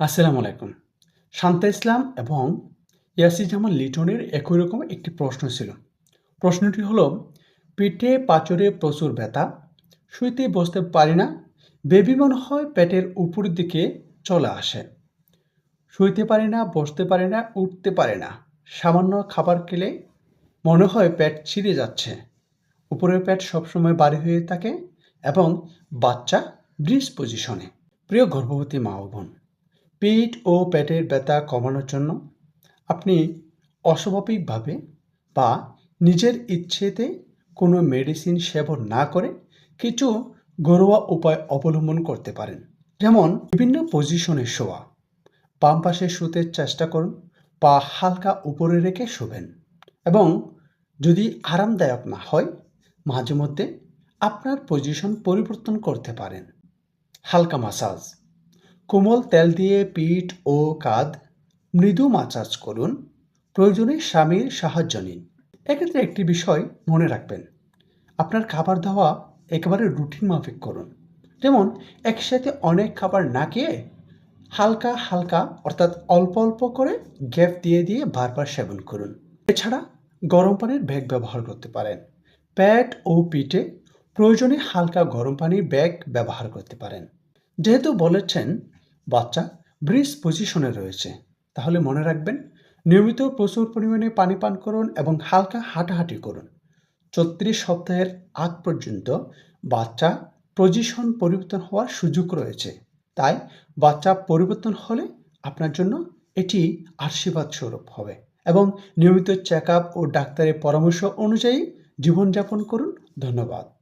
আসসালামু আলাইকুম। শান্তা ইসলাম এবং ইয়াসিজামান লিটনের একই রকম একটি প্রশ্ন ছিল। প্রশ্নটি হলো, পেটে পাচরে প্রচুর ব্যথা, শুইতে বসতে পারি না বেবি মনে হয় পেটের উপরের দিকে চলে আসে। শুইতে পারি না, বসতে পারি না, উঠতে পারে না, সামান্য খাবার খেলে মনে হয় পেট ছিঁড়ে যাচ্ছে। উপরের পেট সবসময় বাড়ি হয়ে থাকে এবং বাচ্চা ব্রিজ পজিশনে। প্রিয় গর্ভবতী মা বোন পেট ও পেটের ব্যথা কমানোর জন্য আপনি অস্বাভাবিকভাবে বা নিজের ইচ্ছেতে কোনো মেডিসিন সেবন না করে কিছু ঘরোয়া উপায় অবলম্বন করতে পারেন। যেমন বিভিন্ন পজিশনে শোয়া, বাম পাশে শুতে চেষ্টা করুন, পা হালকা উপরে রেখে শোবেন এবং যদি আরামদায়ক না হয়, মাঝে মধ্যে আপনার পজিশন পরিবর্তন করতে পারেন। হালকা মাসাজ কোমল তেল দিয়ে পিঠ ও কাঁধ মৃদু মাসাজ করুন। প্রয়োজনে স্বামীর সাহায্য নিন। এক্ষেত্রে একটি বিষয় মনে রাখবেন। আপনার খাবার দাওয়া একেবারে রুটিন মাফিক করুন। যেমন, একসাথে অনেক খাবার না খেয়ে হালকা হালকা, অর্থাৎ অল্প অল্প করে গ্যাপ দিয়ে দিয়ে বারবার সেবন করুন। এছাড়া গরম পানির ব্যাগ ব্যবহার করতে পারেন। প্যাট ও পিঠে প্রয়োজনে হালকা গরম পানির ব্যাগ ব্যবহার করতে পারেন। যেহেতু বলেছেন বাচ্চা ব্রিজ পজিশনে রয়েছে। তাহলে মনে রাখবেন, নিয়মিত প্রচুর পরিমাণে পানি পান করুন এবং হালকা হাঁটাহাঁটি করুন। চত্রিশ সপ্তাহের আগ পর্যন্ত বাচ্চা পজিশন পরিবর্তন হওয়ার সুযোগ রয়েছে। তাই বাচ্চা পরিবর্তন হলে আপনার জন্য এটি আশীর্বাদ স্বরূপ হবে এবং নিয়মিত চেক ও ডাক্তারের পরামর্শ অনুযায়ী জীবনযাপন করুন। ধন্যবাদ।